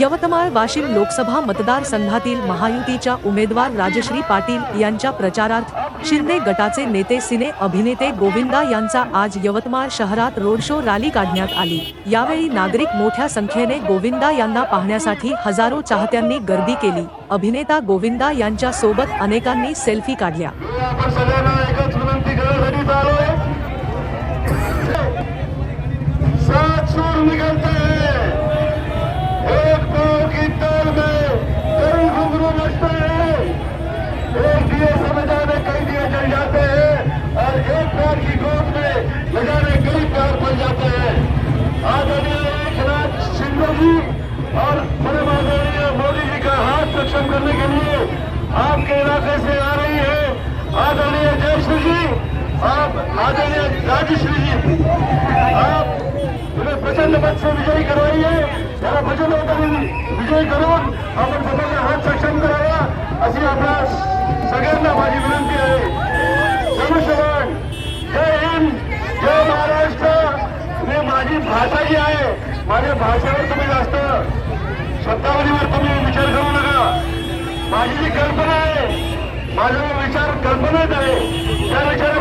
यवतमाळ वाशिम लोकसभा मतदारसंघातील महायुतीच्या उमेदवार राजश्री पाटील यांच्या प्रचारार्थ शिंदे गटाचे नेते सिने अभिनेते गोविंदा यांचा आज यवतमाळ शहरात रोड शो रॅली काढण्यात आली. यावेळी नागरिक मोठ्या संख्येने गोविंदा यांना पाहण्यासाठी हजारो चाहत्यांनी गर्दी केली. अभिनेता गोविंदा यांच्या सोबत अनेकांनी सेल्फी काढल्या. जाते हैं। आदरणीय एकनाथ शिंदे जी और परम आदरणीय मोदी जी का हाथ सक्षम करने के लिए आपके इलाके से आ रही है। आदरणीय जयश्री जी आप आदरणीय राजश्री जी आप तुम्हें प्रचंड मत से विजयी करवाइए। विजय करो। होताना करून आपण स्वतःचा हात सक्षम करा। माझ्या भाषेवर तुम्ही जास्त शब्दावलीवर तुम्ही विचार करू नका. माझी जी कल्पना आहे माझा विचार कल्पनाच आहे. त्या विचार